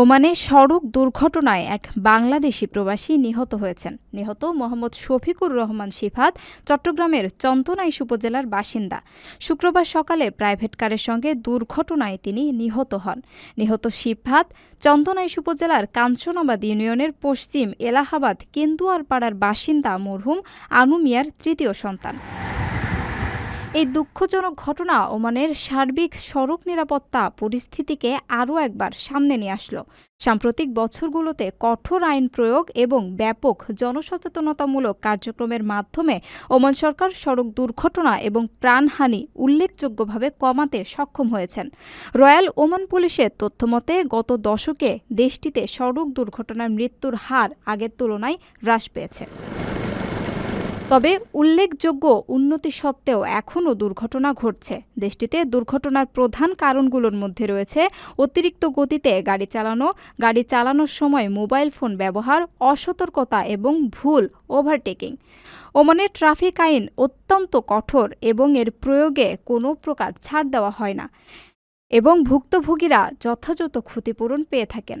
ওমানে সড়ক দুর্ঘটনায় এক বাংলাদেশি প্রবাসী নিহত হয়েছেন। নিহত মোহাম্মদ শফিকুর রহমান সিফাত চট্টগ্রামের চন্দনাইশ উপজেলার বাসিন্দা। শুক্রবার সকালে প্রাইভেট কারের সঙ্গে দুর্ঘটনায় তিনি নিহত হন। নিহত সিফাত চন্দনাইশ উপজেলার কাঞ্চনাবাদ ইউনিয়নের পশ্চিম এলাহাবাদ কেন্দুয়ার পাড়ার বাসিন্দা মরহুম আনু মিয়ার তৃতীয় সন্তান। এই দুঃখজনক ঘটনা ওমানের সার্বিক সড়ক নিরাপত্তা পরিস্থিতিকে আরও একবার সামনে নিয়ে আসলো। সাম্প্রতিক বছরগুলোতে কঠোর আইন প্রয়োগ এবং ব্যাপক জনসচেতনতামূলক কার্যক্রমের মাধ্যমে ওমান সরকার সড়ক দুর্ঘটনা এবং প্রাণহানি উল্লেখযোগ্যভাবে কমাতে সক্ষম হয়েছেন। রয়্যাল ওমান পুলিশের তথ্যমতে, গত দশকে দেশটিতে সড়ক দুর্ঘটনার মৃত্যুর হার আগের তুলনায় হ্রাস পেয়েছে। তবে উল্লেখযোগ্য উন্নতি সত্ত্বেও এখনও দুর্ঘটনা ঘটছে। দেশটিতে দুর্ঘটনার প্রধান কারণগুলোর মধ্যে রয়েছে অতিরিক্ত গতিতে গাড়ি চালানো, গাড়ি চালানোর সময় মোবাইল ফোন ব্যবহার, অসতর্কতা এবং ভুল ওভারটেকিং। ওমানের ট্রাফিক আইন অত্যন্ত কঠোর এবং এর প্রয়োগে কোনো প্রকার ছাড় দেওয়া হয় না এবং ভুক্তভোগীরা যথাযথ ক্ষতিপূরণ পেয়ে থাকেন।